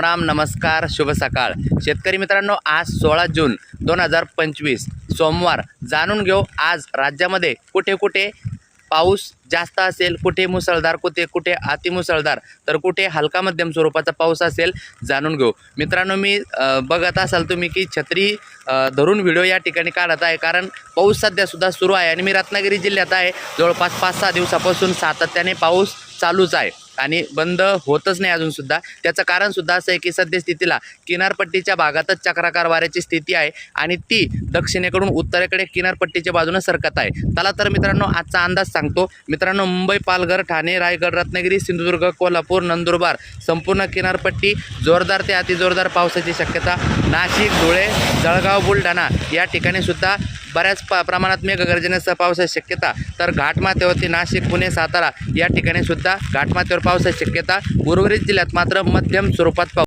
राम नमस्कार शुभ सकाळ. शेतकरी मित्रांनो आज सोळा जून दोन हजार पंचवीस. सोमवार. जाणून घेऊ आज राज्यामध्ये कुठे कुठे पाऊस जास्त असेल कुठे मुसळधार कुठे कुठे अतिमुसळधार तर कुठे हलका मध्यम स्वरूपाचा पाऊस असेल जाणून घेऊ. मित्रांनो मी बघत असाल तुम्ही की छत्री धरून व्हिडिओ या ठिकाणी काढत आहे कारण पाऊस सध्यासुद्धा सुरू आहे आणि मी रत्नागिरी जिल्ह्यात आहे. जवळपास पाच सहा दिवसापासून सातत्याने पाऊस चालूच आहे. आणि बंद होतच नाही अजूनसुद्धा त्याचं कारणसुद्धा असं आहे की सद्यस्थितीला किनारपट्टीच्या भागातच चक्राकार वाऱ्याची स्थिती आहे आणि ती दक्षिणेकडून उत्तरेकडे किनारपट्टीच्या बाजूनं सरकत आहे. चला तर मित्रांनो आजचा अंदाज सांगतो. मित्रांनो मुंबई पालघर ठाणे रायगड रत्नागिरी सिंधुदुर्ग कोल्हापूर नंदुरबार संपूर्ण किनारपट्टी जोरदार ते अतिजोरदार पावसाची शक्यता. नाशिक धुळे जळगाव बुलढाणा या ठिकाणी सुद्धा बऱ्याच प प्रमाणात मेघगर्जनेसह पावसाची शक्यता. तर घाटमाथ्यावरती नाशिक पुणे सातारा या ठिकाणी सुद्धा घाटमाथ्यावर पावसाची शक्यता. उर्वरित जिल्ह्यात मात्र मध्यम स्वरूपात पाऊस